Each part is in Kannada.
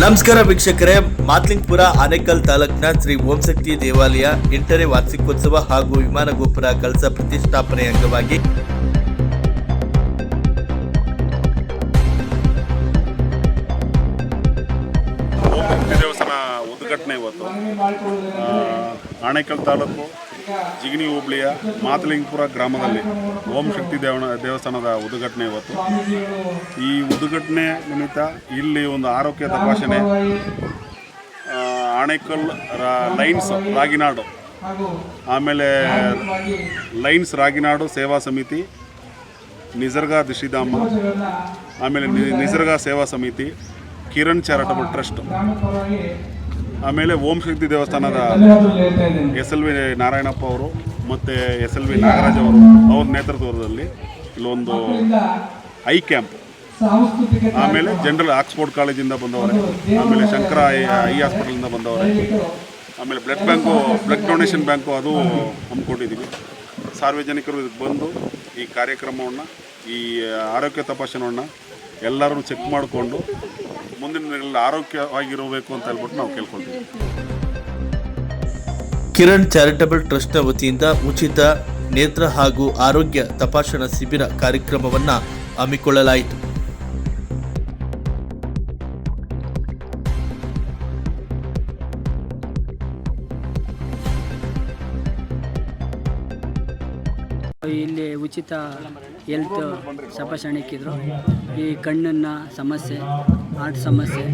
ನಮಸ್ಕಾರ ವೀಕ್ಷಕರೇ, ಮಾತ್ಲಿಂಗ್ಪುರ ಆನೇಕಲ್ ತಾಲೂಕಿನ ಶ್ರೀ ಓಂಶಕ್ತಿ ದೇವಾಲಯ ಎಂಟನೇ ವಾರ್ಷಿಕೋತ್ಸವ ಹಾಗೂ ವಿಮಾನ ಗೋಪುರ ಕಳಸ ಪ್ರತಿಷ್ಠಾಪನೆ ಅಂಗವಾಗಿ ಉದ್ಘಾಟನೆ ಇವತ್ತು. ಆಣೆಕಲ್ ತಾಲೂಕು ಜಿಗಣಿ ಹೋಬಳಿಯ ಮಾತಲಿಂಗಪುರ ಗ್ರಾಮದಲ್ಲಿ ಓಂ ಶಕ್ತಿ ದೇವನ ದೇವಸ್ಥಾನದ ಉದ್ಘಾಟನೆ ಇವತ್ತು. ಈ ಉದ್ಘಾಟನೆ ನಿಮಿತ್ತ ಇಲ್ಲಿ ಒಂದು ಆರೋಗ್ಯ ತಪಾಸಣೆ ಆಣೆಕಲ್ ಲೈನ್ಸ್ ರಾಗಿನಾಡು, ಆಮೇಲೆ ಲೈನ್ಸ್ ರಾಗಿನಾಡು ಸೇವಾ ಸಮಿತಿ, ನಿಸರ್ಗ ದಿಶಿಧಾಮ, ಆಮೇಲೆ ನಿಸರ್ಗ ಸೇವಾ ಸಮಿತಿ, ಕಿರಣ್ ಚಾರಿಟಬಲ್ ಟ್ರಸ್ಟ್. ಆಮೇಲೆ ಓಂ ಶಕ್ತಿ ದೇವಸ್ಥಾನದ ಎಸ್ ಎಲ್ ವಿ ನಾರಾಯಣಪ್ಪ ಅವರು ಮತ್ತು ಎಸ್ ಎಲ್ ವಿ ನಾಗರಾಜ್ ಅವರು, ಅವ್ರ ನೇತೃತ್ವದಲ್ಲಿ ಇಲ್ಲೊಂದು ಐ ಕ್ಯಾಂಪ್. ಆಮೇಲೆ ಜನರಲ್ ಆಕ್ಸ್ಫೋರ್ಡ್ ಕಾಲೇಜಿಂದ ಬಂದವರೆ, ಆಮೇಲೆ ಶಂಕರ ಐ ಹಾಸ್ಪಿಟಲಿಂದ ಬಂದವರೆ. ಆಮೇಲೆ blood bank, blood donation bank ಅದು ಹಮ್ಮಿಕೊಂಡಿದ್ದೀವಿ ಸಾರ್ವಜನಿಕರು ಇದಕ್ಕೆ ಬಂದು ಈ ಕಾರ್ಯಕ್ರಮವನ್ನು, ಈ ಆರೋಗ್ಯ ತಪಾಸಣೆಯನ್ನು ಎಲ್ಲರೂ ಚೆಕ್ ಮಾಡಿಕೊಂಡು ಮುಂದಿನ ದಿನಗಳಲ್ಲಿ ಆರೋಗ್ಯವಾಗಿರಬೇಕು ಅಂತ ಹೇಳ್ಬಿಟ್ಟು ನಾವು ಕೇಳ್ಕೊಳ್ತೀವಿ. ಕಿರಣ್ ಚಾರಿಟಬಲ್ ಟ್ರಸ್ಟ್ನ ವತಿಯಿಂದ ಉಚಿತ ನೇತ್ರ ಹಾಗೂ ಆರೋಗ್ಯ ತಪಾಸಣಾ ಶಿಬಿರ ಕಾರ್ಯಕ್ರಮವನ್ನು ಹಮ್ಮಿಕೊಳ್ಳಲಾಯಿತು. ಇಲ್ಲಿ ಉಚಿತ ಹೆಲ್ತ್ ತಪಾಸಣೆ ಇಕ್ಕಿದ್ರು ಈ ಕಣ್ಣನ್ನ ಸಮಸ್ಯೆ ಹಾರ್ಟ್ ಸಮಸ್ಯೆ,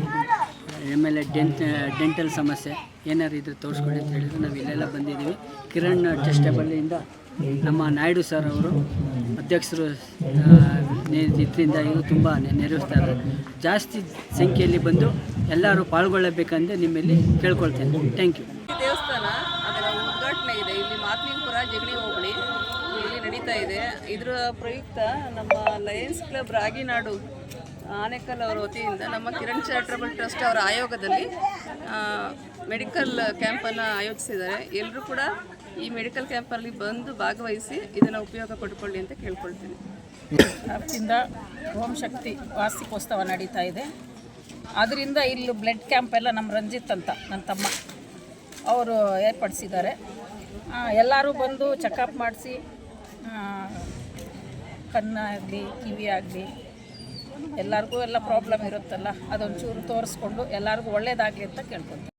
ಆಮೇಲೆ ಡೆಂಟ್ ಡೆಂಟಲ್ ಸಮಸ್ಯೆ ಏನಾರು ಇದ್ರೆ ತೋರಿಸ್ಕೊಳ್ಳಿ ಅಂತ ಹೇಳಿದ್ರು. ನಾವು ಇಲ್ಲೆಲ್ಲ ಬಂದಿದ್ದೀವಿ. ಕಿರಣ್ ಟೆಸ್ಟಬಲ್ಲಿಂದ ನಮ್ಮ ನಾಯ್ಡು ಸರ್ ಅವರು, ಅಧ್ಯಕ್ಷರು ಇದರಿಂದ ಇವರು ತುಂಬ ನೆರವೇರಿಸ್ತಾರೆ ಜಾಸ್ತಿ ಸಂಖ್ಯೆಯಲ್ಲಿ ಬಂದು ಎಲ್ಲರೂ ಪಾಲ್ಗೊಳ್ಳಬೇಕಂದ್ರೆ ನಿಮ್ಮಲ್ಲಿ ಕೇಳ್ಕೊಳ್ತೇನೆ. ಥ್ಯಾಂಕ್ ಯು ದೇವಸ್ಥಾನ ಇದೆ. ಇದರ ಪ್ರಯುಕ್ತ ನಮ್ಮ ಲಯನ್ಸ್ ಕ್ಲಬ್ ರಾಗಿನಾಡು ಆನೇಕಲ್ ಅವರ ವತಿಯಿಂದ ನಮ್ಮ ಕಿರಣ್ ಚಾರಿಟಬಲ್ ಟ್ರಸ್ಟ್ ಅವರ ಆಯೋಗದಲ್ಲಿ ಮೆಡಿಕಲ್ ಕ್ಯಾಂಪನ್ನು ಆಯೋಜಿಸಿದ್ದಾರೆ. ಎಲ್ಲರೂ ಕೂಡ ಈ ಮೆಡಿಕಲ್ ಕ್ಯಾಂಪಲ್ಲಿ ಬಂದು ಭಾಗವಹಿಸಿ ಇದನ್ನು ಉಪಯೋಗ ಪಡ್ಕೊಳ್ಳಿ ಅಂತ ಕೇಳ್ಕೊಳ್ತೀನಿ. ಅದರಿಂದ ಓಂ ಶಕ್ತಿ ವಾರ್ಷಿಕೋತ್ಸವ ನಡೀತಾ ಇದೆ. ಅದರಿಂದ ಇಲ್ಲಿ ಬ್ಲಡ್ ಕ್ಯಾಂಪ್ ಎಲ್ಲ ನಮ್ಮ ರಂಜಿತ್ ಅಂತ, ನನ್ನ ತಮ್ಮ, ಅವರು ಏರ್ಪಡಿಸಿದ್ದಾರೆ. ಎಲ್ಲರೂ ಬಂದು ಚೆಕಪ್ ಮಾಡಿಸಿ ಕಣ್ಣಾಗಲಿ ಕಿವಿ ಆಗಲಿ ಎಲ್ಲರಿಗೂ ಎಲ್ಲ ಪ್ರಾಬ್ಲಮ್ ಇರುತ್ತಲ್ಲ ಅದೊಂಚೂರು ತೋರಿಸ್ಕೊಂಡು ಎಲ್ಲರಿಗೂ ಒಳ್ಳೇದಾಗಲಿ ಅಂತ ಕೇಳ್ಕೊತೀನಿ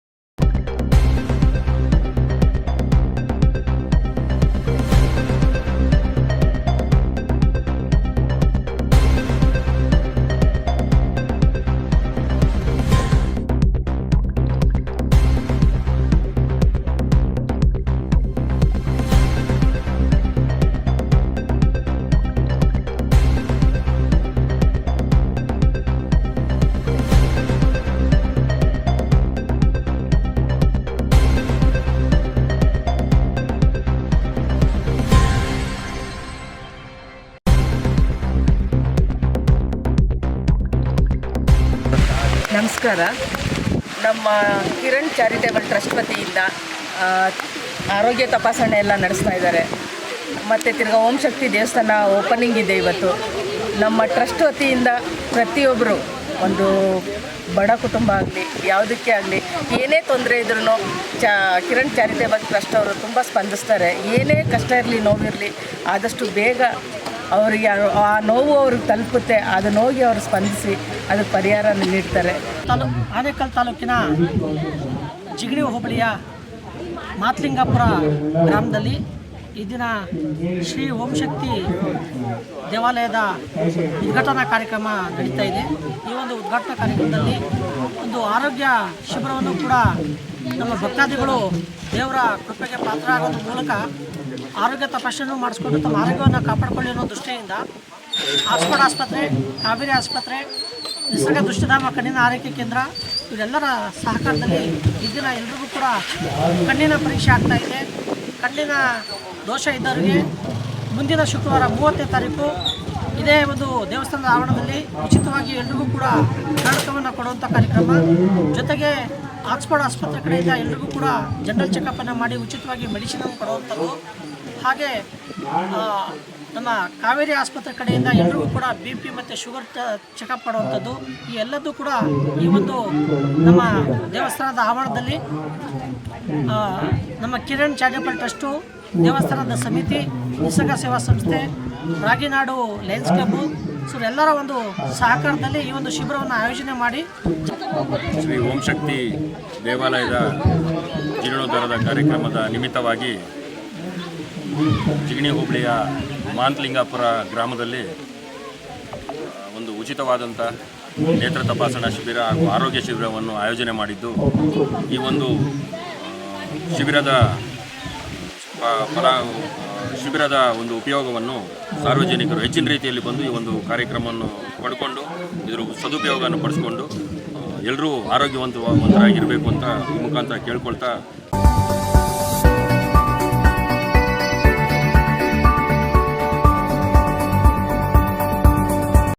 ನಮಸ್ಕಾರ. ನಮ್ಮ ಕಿರಣ್ ಚಾರಿಟೇಬಲ್ ಟ್ರಸ್ಟ್ ವತಿಯಿಂದ ಆರೋಗ್ಯ ತಪಾಸಣೆ ಎಲ್ಲ ನಡೆಸ್ತಾ ಇದ್ದಾರೆ. ಮತ್ತು ತಿರ್ಗಾ ಓಂ ಶಕ್ತಿ ದೇವಸ್ಥಾನ ಓಪನಿಂಗ್ ಇದೆ ಇವತ್ತು. ನಮ್ಮ ಟ್ರಸ್ಟ್ ವತಿಯಿಂದ ಪ್ರತಿಯೊಬ್ಬರು ಒಂದು ಬಡ ಕುಟುಂಬ ಆಗಲಿ, ಯಾವುದಕ್ಕೆ ಆಗಲಿ, ಏನೇ ತೊಂದರೆ ಇದ್ರೂ ಚಾ, ಕಿರಣ್ ಚಾರಿಟೇಬಲ್ ಟ್ರಸ್ಟ್ ಅವರು ತುಂಬ ಸ್ಪಂದಿಸ್ತಾರೆ. ಏನೇ ಕಷ್ಟ ಇರಲಿ, ನೋವಿರಲಿ, ಆದಷ್ಟು ಬೇಗ ಅವರಿಗೆ ಆ- ನೋವು ಅವ್ರಿಗೆ ತಲುಪುತ್ತೆ. ಅದನ್ನ ಹೋಗಿ ಅವರು ಸ್ಪಂದಿಸಿ, ಅದಕ್ಕೆ ಪರಿಹಾರ ನೀಡ್ತಾರೆ. ತಾಲೂ ಆನೇಕಲ್ ತಾಲೂಕಿನ ಜಿಗಣಿ ಹೋಬಳಿಯ ಮಾತ್ಲಿಂಗಾಪುರ ಗ್ರಾಮದಲ್ಲಿ ಈ ದಿನ ಶ್ರೀ ಓಂಶಕ್ತಿ ದೇವಾಲಯದ ಉದ್ಘಾಟನಾ ಕಾರ್ಯಕ್ರಮ ನಡೀತಾ ಇದೆ. ಈ ಒಂದು ಉದ್ಘಾಟನಾ ಕಾರ್ಯಕ್ರಮದಲ್ಲಿ ಒಂದು ಆರೋಗ್ಯ ಶಿಬಿರವನ್ನು ಕೂಡ ನಮ್ಮ ಭಕ್ತಾದಿಗಳು ದೇವರ ಕೃಪೆಗೆ ಪಾತ್ರ ಆಗೋದ್ರ ಮೂಲಕ ಆರೋಗ್ಯ ತಪಾಸಣೆ ಮಾಡಿಸ್ಕೊಂಡು ತಮ್ಮ ಆರೋಗ್ಯವನ್ನು ಕಾಪಾಡಿಕೊಳ್ಳಿ ಅನ್ನೋ ದೃಷ್ಟಿಯಿಂದ ಆಸ್ಪಡ್ ಆಸ್ಪತ್ರೆ, ಕಾವೇರಿ ಆಸ್ಪತ್ರೆ ನಿಸರ್ಗ ದೃಷ್ಟಿಧಾಮ ಕಣ್ಣಿನ ಆರೈಕೆ ಕೇಂದ್ರ, ಇವರೆಲ್ಲರ ಸಹಕಾರದಲ್ಲಿ ಈ ದಿನ ಎಲ್ರಿಗೂ ಕೂಡ ಕಣ್ಣಿನ ಪರೀಕ್ಷೆ ಆಗ್ತಾ ಇದೆ. ಕಣ್ಣಿನ ದೋಷ ಇದ್ದವರಿಗೆ ಮುಂದಿನ ಶುಕ್ರವಾರ ಮೂವತ್ತನೇ ತಾರೀಕು ಇದೇ ಒಂದು ದೇವಸ್ಥಾನದ ಆವರಣದಲ್ಲಿ ಉಚಿತವಾಗಿ ಎಲ್ರಿಗೂ ಕೂಡ ಕನ್ನಡಕವನ್ನು ಕೊಡುವಂಥ ಕಾರ್ಯಕ್ರಮ. ಜೊತೆಗೆ ಆಕ್ಸ್ಫರ್ಡ್ ಆಸ್ಪತ್ರೆ ಕಡೆಯಿಂದ ಎಲ್ರಿಗೂ ಕೂಡ ಜನರಲ್ ಚೆಕಪ್ಪನ್ನು ಮಾಡಿ ಉಚಿತವಾಗಿ ಮೆಡಿಸಿನನ್ನು ಕೊಡುವಂಥದ್ದು ಹಾಗೆ ನಮ್ಮ ಕಾವೇರಿ ಆಸ್ಪತ್ರೆ ಕಡೆಯಿಂದ ಎಲ್ಲರಿಗೂ ಕೂಡ ಬಿ ಪಿ ಮತ್ತು ಶುಗರ್ ಚೆಕಪ್ ಮಾಡುವಂಥದ್ದು. ಈ ಎಲ್ಲದೂ ಕೂಡ ಈ ಒಂದು ನಮ್ಮ ದೇವಸ್ಥಾನದ ಆವರಣದಲ್ಲಿ ನಮ್ಮ ಕಿರಣ್ ಚಾರಿಟಬಲ್ ಟ್ರಸ್ಟು, ದೇವಸ್ಥಾನದ ಸಮಿತಿ, ನಿಸರ್ಗ ಸೇವಾ ಸಂಸ್ಥೆ, ರಾಗಿನಾಡು ಲಯನ್ಸ್ ಕ್ಲಬ್ಬು ಸೊ ಎಲ್ಲರ ಒಂದು ಸಹಕಾರದಲ್ಲಿ ಈ ಒಂದು ಶಿಬಿರವನ್ನು ಆಯೋಜನೆ ಮಾಡಿ. ಶ್ರೀ ಓಂ ಶಕ್ತಿ ದೇವಾಲಯದ ಜೀರ್ಣೋದ್ಧಾರದ ಕಾರ್ಯಕ್ರಮದ ನಿಮಿತ್ತವಾಗಿ ಜಿಗಣಿ ಹೋಬಳಿಯ ಮಾಂತಲಿಂಗಾಪುರ ಗ್ರಾಮದಲ್ಲಿ ಒಂದು ಉಚಿತವಾದಂಥ ನೇತ್ರ ತಪಾಸಣಾ ಶಿಬಿರ ಹಾಗೂ ಆರೋಗ್ಯ ಶಿಬಿರವನ್ನು ಆಯೋಜನೆ ಮಾಡಿದ್ದು, ಈ ಒಂದು ಶಿಬಿರದ ಫಲ ಶಿಬಿರದ ಒಂದು ಉಪಯೋಗವನ್ನು ಸಾರ್ವಜನಿಕರು ಹೆಚ್ಚಿನ ರೀತಿಯಲ್ಲಿ ಬಂದು ಈ ಒಂದು ಕಾರ್ಯಕ್ರಮವನ್ನು ಪಡ್ಕೊಂಡು, ಇದರ ಸದುಪಯೋಗವನ್ನು ಪಡಿಸ್ಕೊಂಡು ಎಲ್ಲರೂ ಆರೋಗ್ಯವಂತವಂತರಾಗಿರಬೇಕು ಅಂತ ಈ ಮುಖಾಂತರ ಕೇಳ್ಕೊಳ್ತಾ